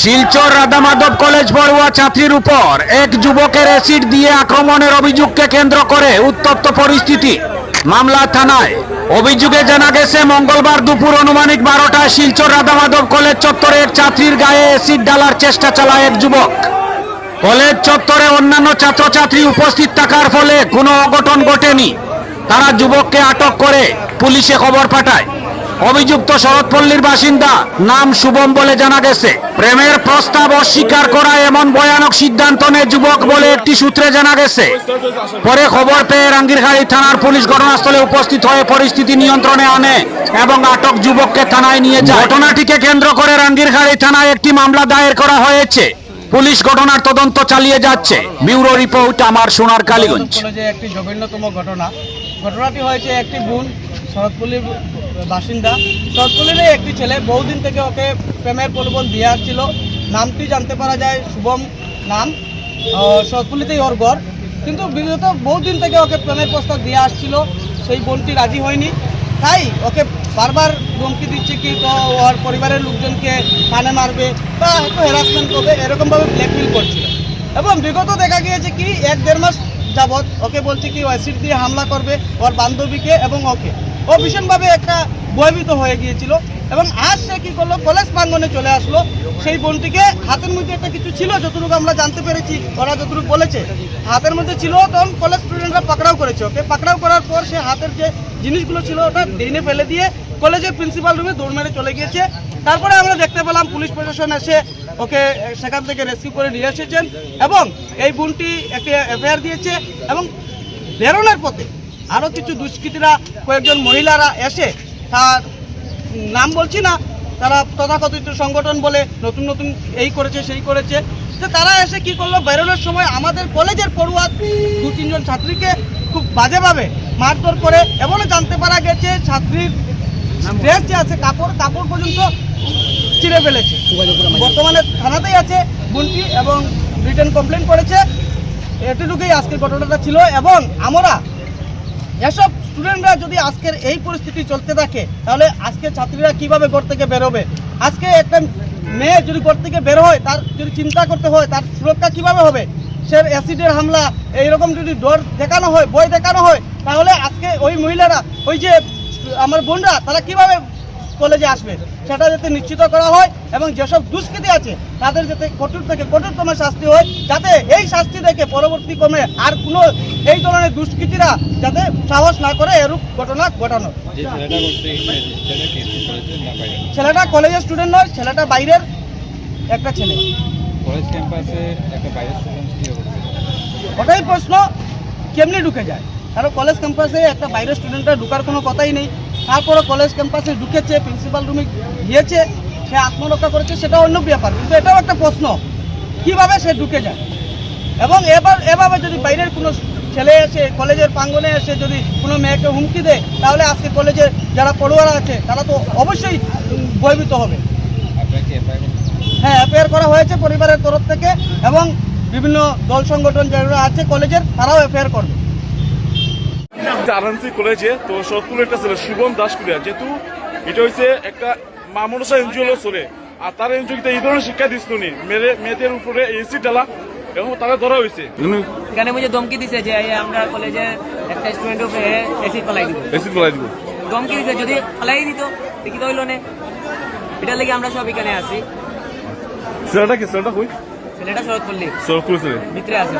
Silchar Radhamadhab college পড়ুয়া ছাত্রীর উপর এক যুবকের অ্যাসিড দিয়ে আক্রমণের অভিযোগকে কেন্দ্র করে উত্তপ্ত পরিস্থিতি। মামলা থানায়। অভিযোগে জানা গেছে, মঙ্গলবার দুপুর অনুমানিক বারোটায় শিলচর রাধামাধব কলেজ চত্বরে এক ছাত্রীর গায়ে অ্যাসিড ডালার চেষ্টা চালায় এক যুবক। কলেজ চত্বরে অন্যান্য ছাত্রছাত্রী উপস্থিত থাকার ফলে কোনো অঘটন ঘটেনি। তারা যুবককে আটক করে পুলিশে খবর পাঠায়। অভিযুক্ত শরৎপল্লীর বাসিন্দা, নাম শুভম বলে জানা গেছে। প্রেমের প্রস্তাব অস্বীকার করা এমন ভয়ানক সিদ্ধান্ত নেয় যুবক বলে একটি সূত্রে জানা গেছে। পরে খবর পেয়ে রাঙ্গিরখাড়ি থানার পুলিশ ঘটনাস্থলে উপস্থিত হয়ে পরিস্থিতি নিয়ন্ত্রণে আনে এবং আটক যুবককে থানায় নিয়ে যায়। ঘটনাটিকে কেন্দ্র করে রাঙ্গিরখাড়ি থানায় একটি মামলা দায়ের করা হয়েছে। পুলিশ ঘটনার তদন্ত চালিয়ে যাচ্ছে। ব্যুরো রিপোর্ট আমার সোনার কালীগঞ্জ একটি জঘন্যতম ঘটনা। ঘটনাটি হয়েছে একটি বোন শরৎপল্লীর বাসিন্দা। শরৎপল্লীর একটি ছেলে, বহুদিন থেকে ওকে প্রেমের প্রলোভন দিয়ে আসছিল। নামটি জানতে পারা যায় শুভম নাম। শরৎপল্লীতেই ওর ঘর কিন্তু বিগত বহুদিন থেকে ওকে প্রেমের প্রস্তাব দিয়ে আসছিল। সেই বোনটি রাজি হয়নি। তাই ওকে বারবার ধমকি দিচ্ছে কি, তো ওর পরিবারের লোকজনকে কানে মারবে বা হয়তো হ্যারাসমেন্ট করবে, এরকমভাবে ব্ল্যাকমেল করছিল। এবং বিগত দেখা গিয়েছে কি, এক দেড় মাস যাবৎ ওকে বলছে কি, অ্যাসিড দিয়ে হামলা করবে ওর বান্ধবীকে এবং ওকে। ও ভীষণভাবে একটা ভয়ভীত হয়ে গিয়েছিল। এবং আজ সে কী করল? কলেজ প্রাঙ্গনে চলে আসলো। সেই বোনটিকে হাতের মধ্যে একটা কিছু ছিল, যতটুকু আমরা জানতে পেরেছি, ওরা যতটুকু বলেছে, হাতের মধ্যে ছিল, তখন কলেজ স্টুডেন্টরা পাকড়াও করেছে ওকে পাকড়াও করার পর সে হাতের যে জিনিসগুলো ছিল, ওটা ড্রেনে ফেলে দিয়ে কলেজের প্রিন্সিপাল রুমে দৌড় মেরে চলে গিয়েছে। তারপরে আমরা দেখতে পেলাম পুলিশ প্রশাসন এসে ওকে সেখান থেকে রেস্কিউ করে নিয়ে এসেছেন এবং এই বোনটি একটি এফআইআর দিয়েছে এবং বেরোনোর পথে আরও কিছু দুষ্কৃতীরা, কয়েকজন মহিলারা এসে তার নাম বলছি না, তারা তথাকথিত সংগঠন বলে নতুন নতুন এই করেছে, সেই করেছে। তো তারা এসে কি করল? বেরোনোর সময় আমাদের কলেজের পড়ুয়া দু, তিনজন ছাত্রীকে খুব বাজেভাবে মারধর করে এমনও জানতে পারা গেছে, ছাত্রীর ড্রেস যে আছে, কাপড় কাপড় পর্যন্ত ছিঁড়ে ফেলেছে। বর্তমানে থানাতেই আছে বোনটি এবং রিটার্ন কমপ্লেন করেছে। এটুকুই আজকের ঘটনাটা ছিল এবং আমরা এসব স্টুডেন্টরা যদি আজকের এই পরিস্থিতি চলতে থাকে, তাহলে আজকে ছাত্রীরা কীভাবে ঘর থেকে বেরোবে আজকে একটা মেয়ে যদি ঘর থেকে বের হয়, তার যদি চিন্তা করতে হয়, তার সুরক্ষা কীভাবে হবে? সে অ্যাসিডের হামলা, এইরকম যদি ডোর দেখানো হয় বই দেখানো হয়, তাহলে আজকে ওই মহিলারা, ওই যে আমার বোনরা, তারা কীভাবে কলেজে আসবে। সেটা যাতে নিশ্চিত করা হয় এবং যেসব দুষ্কৃতী আছে তাদের যাতে কঠোর থেকে কঠোরতম শাস্তি হয় যাতে এই শাস্তি দেখে পরবর্তী ক্রমে আর কোনো এই ধরনের দুষ্কৃতীরা যাতে সাহস না করে এরূপ ঘটনা ঘটানো ছেলেটা কলেজের স্টুডেন্ট নয় ছেলেটা বাইরের একটা ছেলে। কলেজ ক্যাম্পাসে একটা বাইরের স্টুডেন্ট ওটাই প্রশ্ন কেমনি ঢুকে যায়? কারণ কলেজ ক্যাম্পাসে একটা বাইরের স্টুডেন্টরা ঢুকার কোনো কথাই নেই। তারপরে কলেজ ক্যাম্পাসে ঢুকেছে প্রিন্সিপাল রুমে গিয়েছে, সে আত্মরক্ষা করেছে, সেটা অন্য ব্যাপার। কিন্তু এটাও একটা প্রশ্ন, কীভাবে সে ঢুকে যায়? এবং এবার, এভাবে যদি বাইরের কোনো ছেলে এসে কলেজের প্রাঙ্গনে এসে যদি কোনো মেয়েকে হুমকি দেয়, তাহলে আজকে কলেজের যারা পড়ুয়ারা আছে, তারা তো অবশ্যই ভয়ভীত হবে। হ্যাঁ এফআইআর করা হয়েছে পরিবারের তরফ থেকে, এবং বিভিন্ন দল সংগঠন যারা আছে কলেজের তারাও এফআইআর করবে। আরএনসি কলেজে তো সৎপুর একটা ছেলে শুভম দাস কুলিয়া যেহেতু এটা হচ্ছে একটা মামনসা এনজিও চলে আর তার এনজিও এই ধরনের শিক্ষা দিচ্ছিল নি মেয়ে মেয়েদের উপরে এসি ডালা এবং তারা ধরা হয়েছে এখানে মুঝে ধমকি দিছে যে আমরা কলেজে একটা স্টুডেন্ট উপরে এসিড ফেলাই দিব। এসি বলাই দিব। ধমকি দিছে যদি ফেলাই দিত দেখি তো হইল নে। এটার লেগে আমরা সব এখানে আছি। ছেলেটা কি? ছেলেটা কই? ছেলেটা শরৎ পল্লী ছেলে। ভিতরে আছে।